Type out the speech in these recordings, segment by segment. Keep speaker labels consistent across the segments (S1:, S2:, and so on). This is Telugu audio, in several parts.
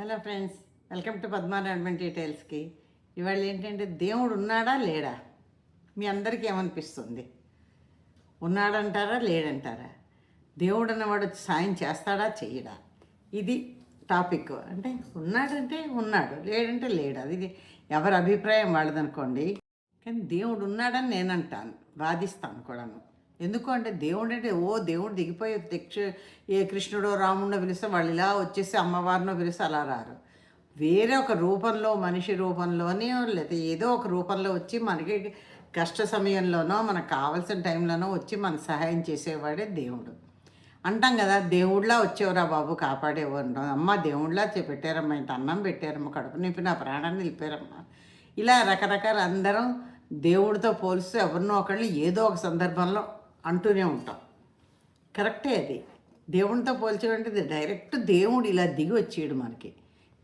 S1: Hello friends welcome to Padmarayana డీటెయిల్స్కి. ఇవాళ ఏంటంటే దేవుడు ఉన్నాడా లేడా? మీ అందరికీ ఏమనిపిస్తుంది? ఉన్నాడంటారా లేడంటారా? దేవుడు అన్నవాడు సాయం చేస్తాడా చేయడా? ఇది టాపిక్. అంటే ఉన్నాడంటే ఉన్నాడు లేడంటే లేడు? అది ఎవరి అభిప్రాయం వాళ్ళదనుకోండి. కానీ దేవుడు ఉన్నాడని నేను అంటాను వాదిస్తాను కూడాను. ఎందుకు అంటే దేవుడు అంటే ఓ దేవుడు దిగిపోయి దీక్ష ఏ కృష్ణుడో రాముడో పిలిస్తే వాళ్ళు ఇలా వచ్చేసి అమ్మవారినో పిలిస్తే అలా రారు. వేరే ఒక రూపంలో మనిషి రూపంలోనే లేకపోతే ఏదో ఒక రూపంలో వచ్చి మనకి కష్ట సమయంలోనో మనకు కావాల్సిన టైంలోనో వచ్చి మనకు సహాయం చేసేవాడే దేవుడు. అంటాం కదా దేవుడిలా వచ్చేవరా బాబు కాపాడేవారు అమ్మ దేవుడిలా పెట్టారమ్మా ఇంత అన్నం పెట్టారమ్మ కడుపు నింపి నా ప్రాణాన్ని నిలిపారమ్మా. ఇలా రకరకాల అందరం దేవుడితో పోలిస్తూ ఎవరినో ఒకళ్ళు ఏదో ఒక సందర్భంలో అంటూనే ఉంటాం. కరెక్టే అది. దేవునితో పోల్చేటువంటిది డైరెక్ట్ దేవుడు ఇలా దిగి వచ్చేయడు మనకి.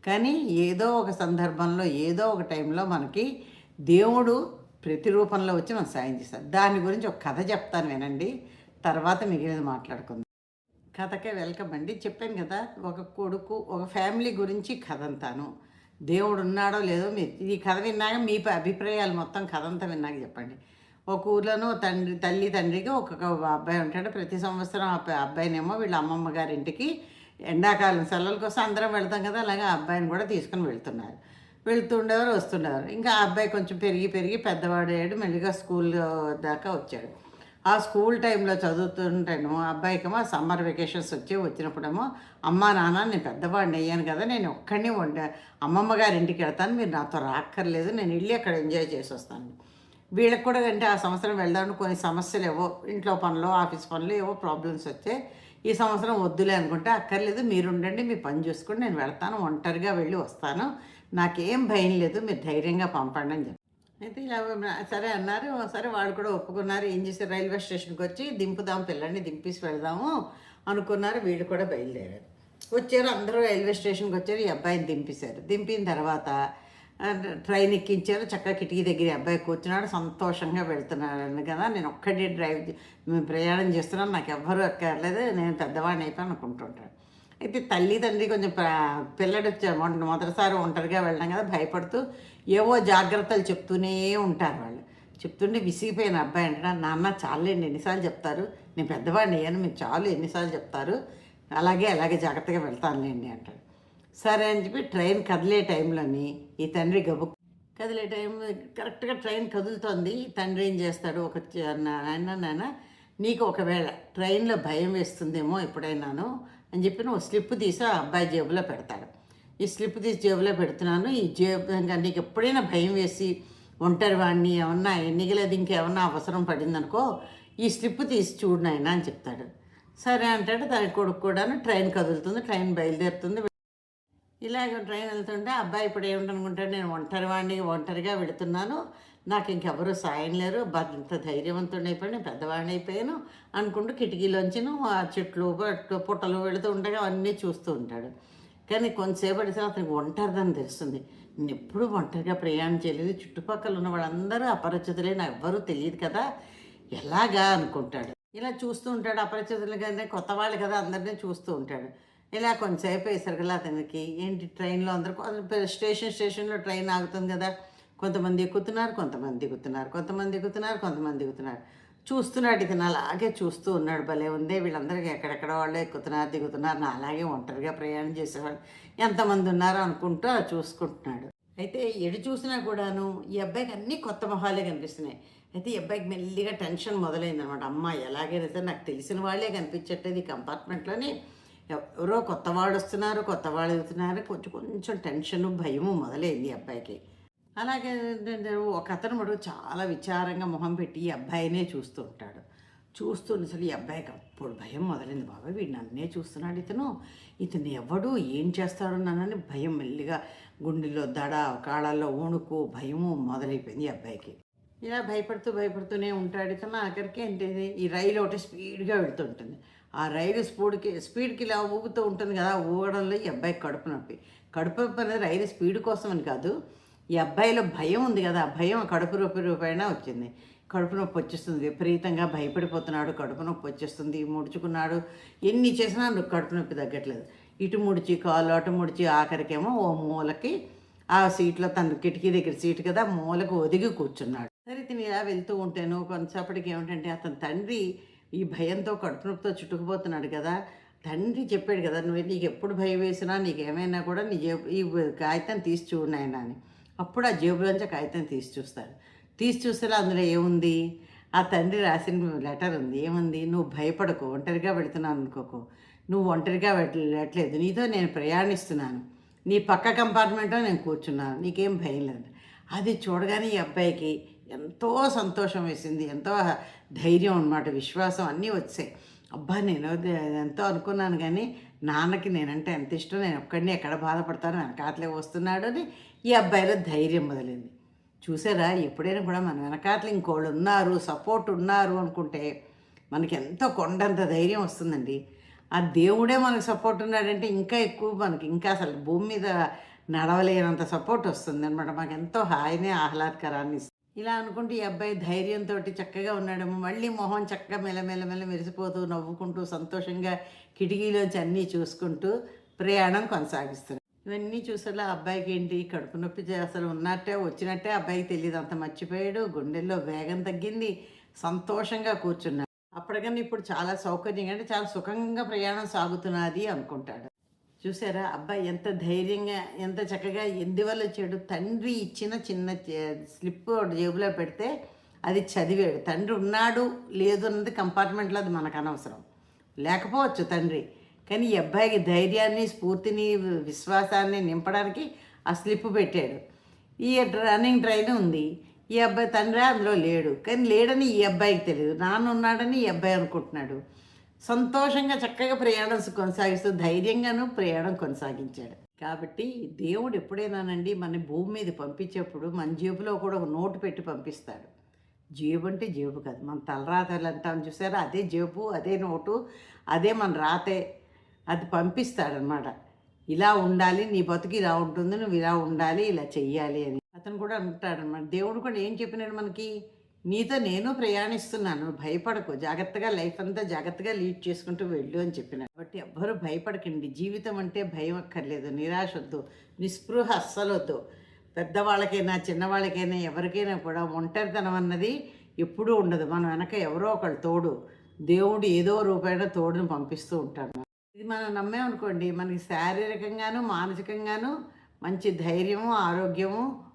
S1: కానీ ఏదో ఒక సందర్భంలో ఏదో ఒక టైంలో మనకి దేవుడు ప్రతిరూపంలో వచ్చి మనం సాయం చేస్తాడు. దాని గురించి ఒక కథ చెప్తాను వినండి. తర్వాత మిగిలినది మాట్లాడుకుందాం. కథకే వెల్కమ్ అండి. చెప్పాను కదా ఒక కొడుకు ఒక ఫ్యామిలీ గురించి కథ అంతాను. దేవుడు ఉన్నాడో లేదో మీరు ఈ కథ విన్నాక మీ అభిప్రాయాలు మొత్తం కథ అంతా విన్నాక చెప్పండి. ఒక ఊర్లోనూ తండ్రి తల్లి తండ్రికి ఒక్కొక్క అబ్బాయి ఉంటాడు. ప్రతి సంవత్సరం ఆ అబ్బాయినేమో వీళ్ళ అమ్మమ్మ గారింటికి ఎండాకాలం సెలవుల కోసం అందరం వెళ్తాం కదా అలాగే ఆ అబ్బాయిని కూడా తీసుకుని వెళ్తున్నారు. వెళ్తుండేవారు వస్తుండేవారు. ఇంకా ఆ అబ్బాయి కొంచెం పెరిగి పెరిగి పెద్దవాడు అయ్యాడు. మెల్లిగా స్కూల్ దాకా వచ్చాడు. ఆ స్కూల్ టైంలో చదువుతుంటేనేమో ఆ అబ్బాయికేమో సమ్మర్ వెకేషన్స్ వచ్చి వచ్చినప్పుడేమో అమ్మా నాన్న నేను పెద్దవాడిని అయ్యాను కదా నేను ఒక్కడిని వండ అమ్మమ్మ గారి ఇంటికి వెళ్తాను మీరు నాతో రాక్కర్లేదు. నేను వెళ్ళి అక్కడ ఎంజాయ్ చేసి వస్తాను. వీళ్ళకి కూడా అంటే ఆ సంవత్సరం వెళ్దామని కొన్ని సమస్యలు ఏవో ఇంట్లో పనులు ఆఫీస్ పనులు ఏవో ప్రాబ్లమ్స్ వచ్చాయి ఈ సంవత్సరం వద్దులే అనుకుంటే అక్కర్లేదు మీరు ఉండండి మీ పని చూసుకుని నేను వెళ్తాను ఒంటరిగా వెళ్ళి వస్తాను. నాకేం భయం లేదు మీరు ధైర్యంగా పంపండి అని చెప్పి. అయితే ఇలా సరే అన్నారు సరే వాళ్ళు కూడా ఒప్పుకున్నారు ఏం చేశారు? రైల్వే స్టేషన్కి వచ్చి దింపుదాం పిల్లల్ని దింపేసి వెళ్దాము అనుకున్నారు వీళ్ళు కూడా బయలుదేరారు. వచ్చారు అందరూ రైల్వే స్టేషన్కి వచ్చారు ఈ అబ్బాయిని దింపేశారు. దింపిన తర్వాత ట్రైన్ ఎక్కించారు. చక్కగా కిటికీ దగ్గర అబ్బాయి కూర్చున్నాడు. సంతోషంగా వెళ్తున్నాడు కదా. నేను ఒక్కడే డ్రైవ్ చే- ప్రయాణం చేస్తున్నాను. నాకు ఎవ్వరూ ఎక్కర్లేదు నేను పెద్దవాడిని అయిపోయి అనుకుంటుంటాడు. అయితే తల్లి తండ్రి కొంచెం పిల్లడు మొదటిసారి ఒంటరిగా వెళ్ళడం కదా. భయపడుతూ ఏవో జాగ్రత్తలు చెప్తూనే ఉంటారు వాళ్ళు. చెప్తుంటే విసిగిపోయిన అబ్బాయి అంటే నాన్న చాలండి ఎన్నిసార్లు చెప్తారు? నేను పెద్దవాడిని అయ్యాను. మీరు చాలు ఎన్నిసార్లు చెప్తారు? అలాగే అలాగే జాగ్రత్తగా వెళ్తానులేండి అంటాడు. సరే అని చెప్పి ట్రైన్ కదిలే టైంలోని ఈ తండ్రి గబు కదిలే టైం కరెక్ట్గా ట్రైన్ కదులుతోంది. తండ్రి ఏం చేస్తాడు? ఒక చ- నాయన నాయన నీకు ఒకవేళ ట్రైన్లో భయం వేస్తుందేమో ఎప్పుడైనాను అని చెప్పి నువ్వు స్లిప్ తీసి ఆ అబ్బాయి జేబులో పెడతాడు. ఈ స్లిప్ తీసి జేబులో పెడుతున్నాను. ఈ జేబు ఇంకా నీకు ఎప్పుడైనా భయం వేసి ఒంటరి వాడిని ఏమన్నా ఎన్నికలేదు ఇంకేమన్నా అవసరం పడిందనుకో ఈ స్లిప్ తీసి చూడు నాయనా అని చెప్తాడు. సరే అంటాడు. దాని కొడుకు కూడాను ట్రైన్ కదులుతుంది. ట్రైన్ బయలుదేరుతుంది. ఇలాగ ట్రైన్ వెళ్తుంటే అబ్బాయి ఇప్పుడు ఏమిటనుకుంటాడు నేను ఒంటరి వాడిని ఒంటరిగా వెళుతున్నాను. నాకు ఇంకెవరూ సాయం లేరు. బా ఇంత ధైర్యవంతుడిని అయిపోయి నేను పెద్దవాడిని అయిపోయాను అనుకుంటూ కిటికీలోంచిను ఆ చెట్లు పుట్టలు వెళుతూ ఉండగా అవన్నీ చూస్తూ ఉంటాడు. కానీ కొంతసేపు అడిగితే అతనికి ఒంటరిదని తెలుస్తుంది. నేను ఎప్పుడూ ఒంటరిగా ప్రయాణం చేయలేదు. చుట్టుపక్కల ఉన్న వాళ్ళందరూ అపరిచితులే నాకు ఎవ్వరూ తెలియదు కదా. ఎలాగా అనుకుంటాడు. ఇలా చూస్తూ ఉంటాడు అపరిచితులు కానీ కొత్త వాళ్ళు కదా అందరినీ చూస్తూ ఉంటాడు. ఇలా కొంతసేపు వేసరికల్లా అతనికి ఏంటి ట్రైన్లో అందరూ కొంత- స్టేషన్ స్టేషన్లో ట్రైన్ ఆగుతుంది కదా. కొంతమంది ఎక్కుతున్నారు కొంతమంది దిగుతున్నారు కొంతమంది ఎక్కుతున్నారు కొంతమంది దిగుతున్నారు చూస్తున్నాడు ఇతను అలాగే చూస్తూ ఉన్నాడు. భలే ఉందే వీళ్ళందరికీ ఎక్కడెక్కడ వాళ్ళు ఎక్కుతున్నారు దిగుతున్నారు. నా అలాగే ఒంటరిగా ప్రయాణం చేసేవాడు ఎంతమంది ఉన్నారో అనుకుంటూ అలా చూసుకుంటున్నాడు. అయితే ఎడు చూసినా కూడాను ఈ అబ్బాయికి అన్నీ కొత్త మొహాలే కనిపిస్తున్నాయి. అయితే ఈ అబ్బాయికి మెల్లిగా టెన్షన్ మొదలైంది అనమాట అమ్మ ఎలాగైనా సరే నాకు తెలిసిన వాళ్ళే కనిపించట్లేదు ఈ కంపార్ట్మెంట్లోని. ఎవరో కొత్త వాళ్ళు వస్తున్నారు కొత్త వాళ్ళు వెళ్తున్నారు కొంచెం కొంచెం టెన్షన్ భయము మొదలైంది అబ్బాయికి. అలాగే ఒక అతను మడు చాలా విచారంగా మొహం పెట్టి ఈ అబ్బాయినే చూస్తూ ఉంటాడు. చూస్తున్న అసలు ఈ అబ్బాయికి అప్పుడు భయం మొదలైంది. బాబా వీడు నన్నే చూస్తున్నాడు ఇతను. ఇతను ఎవడు ఏం చేస్తాడు నన్నని భయం మెల్లిగా గుండెలో దడ కాళ్ళల్లో వణుకు భయము మొదలైపోయింది ఈ అబ్బాయికి. ఇలా భయపడుతూ భయపడుతూనే ఉంటాడు ఇతను. ఆఖరికి ఏంటిది ఈ రైలు ఒకటి స్పీడ్గా వెళ్తుంటుంది ఆ రైలు స్పీడ్కి స్పీడ్కి ఇలా ఊగుతూ ఉంటుంది కదా ఊగడంలో ఈ అబ్బాయికి కడుపు నొప్పి. కడుపు నొప్పి అనేది రైలు స్పీడ్ కోసం అని కాదు ఈ అబ్బాయిలో భయం ఉంది కదా ఆ భయం కడుపు నొప్పి రూపాయన వచ్చింది. కడుపు నొప్పి వచ్చేస్తుంది విపరీతంగా భయపడిపోతున్నాడు కడుపు నొప్పి వచ్చేస్తుంది ముడుచుకున్నాడు. ఎన్ని చేసినా కడుపు నొప్పి తగ్గట్లేదు. ఇటు ముడిచి కాలు అటు ముడిచి ఆఖరికేమో ఓ మూలకి ఆ సీట్లో తన కిటికీ దగ్గర సీటు కదా మూలకు ఒదిగి కూర్చున్నాడు. సరే తిని ఇలా వెళ్తూ ఉంటాను కొంతసేపటికి ఏమిటంటే అతని తండ్రి ఈ భయంతో కడుపు నొప్పితో చుట్టుకుపోతున్నాడు కదా. తండ్రి చెప్పాడు కదా నువ్వు నీకు ఎప్పుడు భయం వేసినా నీకు ఏమైనా కూడా నీ జేబు ఈ కాగితం తీసి చూడనాయన అని. అప్పుడు ఆ జేబులోంచి కాగితం తీసి చూస్తాడు. తీసి చూస్తే అందులో ఏముంది? ఆ తండ్రి రాసిన లెటర్ ఉంది. ఏముంది? నువ్వు భయపడకు ఒంటరిగా వెళుతున్నాను అనుకోకు. నువ్వు ఒంటరిగా వెళ్ళట్లేదు. నీతో నేను ప్రయాణిస్తున్నాను. నీ పక్క కంపార్ట్మెంట్లో నేను కూర్చున్నాను. నీకేం భయం లేదు. అది చూడగానే ఈ అబ్బాయికి ఎంతో సంతోషం వేసింది. ఎంతో ధైర్యం అనమాట విశ్వాసం అన్నీ వచ్చాయి. అబ్బా నేను ఎంతో అనుకున్నాను కానీ నాన్నకి నేనంటే ఎంత ఇష్టం నేను ఒక్కడిని ఎక్కడ బాధపడతాను వెనకాతలే వస్తున్నాడు అని ఈ అబ్బాయిలో ధైర్యం మొదలైంది. చూసారా ఎప్పుడైనా కూడా మన వెనకాతలు ఇంకోళ్ళు ఉన్నారు సపోర్ట్ ఉన్నారు అనుకుంటే మనకి ఎంతో కొండంత ధైర్యం వస్తుందండి. ఆ దేవుడే మనకు సపోర్ట్ ఉన్నాడంటే ఇంకా ఎక్కువ మనకి ఇంకా అసలు భూమి మీద నడవలేనంత సపోర్ట్ వస్తుంది అనమాట మాకు ఎంతో హాయిని ఆహ్లాదకరాన్ని ఇస్తుంది. ఇలా అనుకుంటూ ఈ అబ్బాయి ధైర్యంతో చక్కగా ఉన్నాడేమో మళ్ళీ మొహం చక్కగా మెల్లమెల్ల మెరిసిపోతూ నవ్వుకుంటూ సంతోషంగా కిటికీలోంచి అన్నీ చూసుకుంటూ ప్రయాణం కొనసాగిస్తున్నాడు. ఇవన్నీ చూసేలా అబ్బాయికి ఏంటి? కడుపు నొప్పి చే- అసలు ఉన్నట్టే వచ్చినట్టే అబ్బాయికి తెలియదు అంత మర్చిపోయాడు గుండెల్లో వేగం తగ్గింది సంతోషంగా కూర్చున్నాడు. అప్పటికన్నా ఇప్పుడు చాలా సౌకర్యంగా అంటే చాలా సుఖంగా ప్రయాణం సాగుతున్నది అనుకుంటాడు. చూసారా? అబ్బాయి ఎంత ధైర్యంగా ఎంత చక్కగా ఎందువల్ల వచ్చాడు తండ్రి ఇచ్చిన చిన్న స్లిప్ జేబులో పెడితే అది చదివాడు తండ్రి ఉన్నాడు లేదు అన్నది కంపార్ట్మెంట్లో అది మనకు అనవసరం. లేకపోవచ్చు తండ్రి కానీ ఈ అబ్బాయికి ధైర్యాన్ని స్ఫూర్తిని విశ్వాసాన్ని నింపడానికి ఆ స్లిప్ పెట్టాడు. ఈ రన్నింగ్ ట్రైన్ ఉంది. ఈ అబ్బాయి తండ్రి అందులో లేడు. కానీ లేడని ఈ అబ్బాయికి తెలియదు నాన్న ఉన్నాడని ఈ అబ్బాయి అనుకుంటున్నాడు. సంతోషంగా చక్కగా ప్రయాణం కొనసాగిస్తూ ధైర్యంగాను ప్రయాణం కొనసాగించాడు. కాబట్టి దేవుడు ఎప్పుడైనానండి మన భూమి మీద పంపించేప్పుడు మన జేబులో కూడా ఒక నోటు పెట్టి పంపిస్తాడు. జేబు అంటే జేబు కాదు మన తలరాతలు అంటాం చూసారా? అదే జేబు అదే నోటు అదే మన రాతే అది పంపిస్తాడనమాట ఇలా ఉండాలి నీ బతుకు ఇలా ఉంటుంది నువ్వు ఇలా ఉండాలి ఇలా చెయ్యాలి అని. అతను కూడా అంటాడనమాట దేవుడు కూడా ఏం చెప్పినాడు మనకి? నీతో నేను ప్రయాణిస్తున్నాను. భయపడకు. జాగ్రత్తగా లైఫ్ అంతా జాగ్రత్తగా లీడ్ చేసుకుంటూ వెళ్ళు అని చెప్పిన. కాబట్టి ఎవ్వరూ భయపడకండి. జీవితం అంటే భయం అక్కర్లేదు. నిరాశ వద్దు. నిస్పృహ అస్సలొద్దు పెద్దవాళ్ళకైనా చిన్నవాళ్ళకైనా ఎవరికైనా కూడా ఒంటరితనం అన్నది ఎప్పుడూ ఉండదు. మన వెనక ఎవరో ఒకళ్ళు తోడు. దేవుడు ఏదో రూపాయన తోడుని పంపిస్తూ ఉంటాడు. ఇది మనం నమ్మేమనుకోండి మనకి శారీరకంగాను మానసికంగాను మంచి ధైర్యము ఆరోగ్యము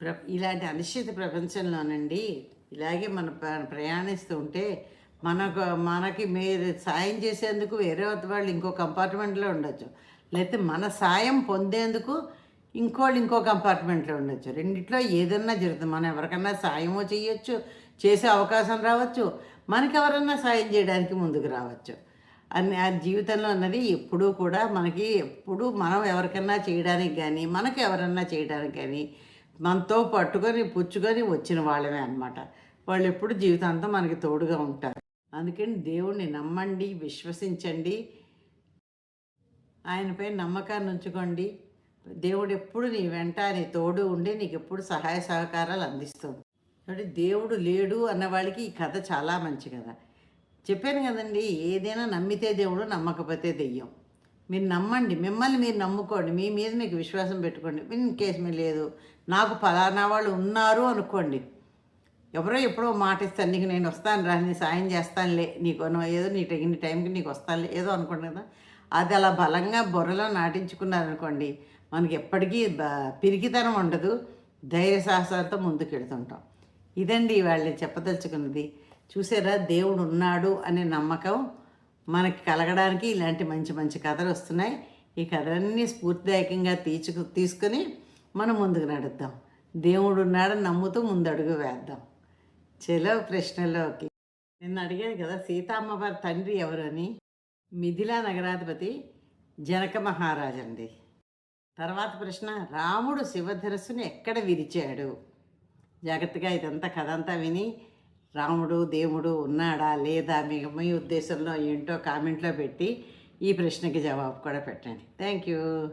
S1: ప్ర ఇలాంటి అనిశ్చిత ప్రపంచంలోనండి ఇలాగే మన ప్ర- ప్రయాణిస్తూ ఉంటే మనకు మనకి మీరు సాయం చేసేందుకు వేరే వాళ్ళు ఇంకో కంపార్ట్మెంట్లో ఉండొచ్చు. లేకపోతే మన సాయం పొందేందుకు ఇంకోళ్ళు ఇంకో కంపార్ట్మెంట్లో ఉండొచ్చు. రెండిట్లో ఏదన్నా జరుగుతుంది. మనం ఎవరికన్నా సాయమో చేయొచ్చు చేసే అవకాశం రావచ్చు. మనకి ఎవరన్నా సాయం చేయడానికి ముందుకు రావచ్చు. అన్ని ఆ జీవితంలో అన్నది ఎప్పుడూ కూడా మనకి ఎప్పుడూ మనం ఎవరికన్నా చేయడానికి కానీ మనకు ఎవరన్నా చేయడానికి కానీ మనతో పట్టుకొని పుచ్చుకొని వచ్చిన వాళ్ళమే అన్నమాట. వాళ్ళు ఎప్పుడు జీవితాంతం మనకి తోడుగా ఉంటారు. అందుకని దేవుణ్ణి నమ్మండి విశ్వసించండి. ఆయనపై నమ్మకాన్ని ఉంచుకోండి. దేవుడు ఎప్పుడు నీ వెంట నీ తోడు ఉండి నీకు ఎప్పుడు సహాయ సహకారాలు అందిస్తుంది కాబట్టి దేవుడు లేడు అన్న వాళ్ళకి ఈ కథ చాలా మంచి కథ. చెప్పాను కదండి ఏదైనా నమ్మితే దేవుడు నమ్మకపోతే దెయ్యం. మీరు నమ్మండి మిమ్మల్ని మీరు నమ్ముకోండి. మీ మీద మీకు విశ్వాసం పెట్టుకోండి. ఇన్ కేసు మీరు లేదు నాకు పలానా వాళ్ళు ఉన్నారు అనుకోండి. ఎవరో ఎప్పుడో మాట ఇస్తాను నీకు నేను వస్తాను రా నీ సాయం చేస్తానులే నీకు ఏదో నీ ఇన్ని టైంకి నీకు వస్తానులే ఏదో అనుకోండి కదా. అది అలా బలంగా బుర్రలో నాటించుకున్నారనుకోండి మనకి ఎప్పటికీ బ- పిరికితనం ఉండదు. ధైర్య సాహసాలతో ముందుకెడుతుంటాం ఇదండి వాళ్ళు చెప్పదలుచుకున్నది. చూసారా దేవుడు ఉన్నాడు అనే నమ్మకం మనకి కలగడానికి ఇలాంటి మంచి మంచి కథలు వస్తున్నాయి. ఈ కథలన్నీ స్ఫూర్తిదాయకంగా తీర్చుకు తీసుకొని మనం ముందుకు నడుద్దాం. దేవుడు ఉన్నాడని నమ్ముతూ ముందడుగు వేద్దాం. చెలో ప్రశ్నలోకి. నిన్న అడిగాను కదా సీతామ్మవారి తండ్రి ఎవరని మిథిలా నగరాధిపతి జనక మహారాజు అండి. తర్వాత ప్రశ్న రాముడు శివధరస్సుని ఎక్కడ విరిచాడు? జాగ్రత్తగా ఇదంతా కథ అంతా విని రాముడు దేవుడు ఉన్నాడా లేదా మీ మీ ఉద్దేశంలో ఏంటో కామెంట్లో పెట్టి ఈ ప్రశ్నకి జవాబు కూడా పెట్టండి. Thank you.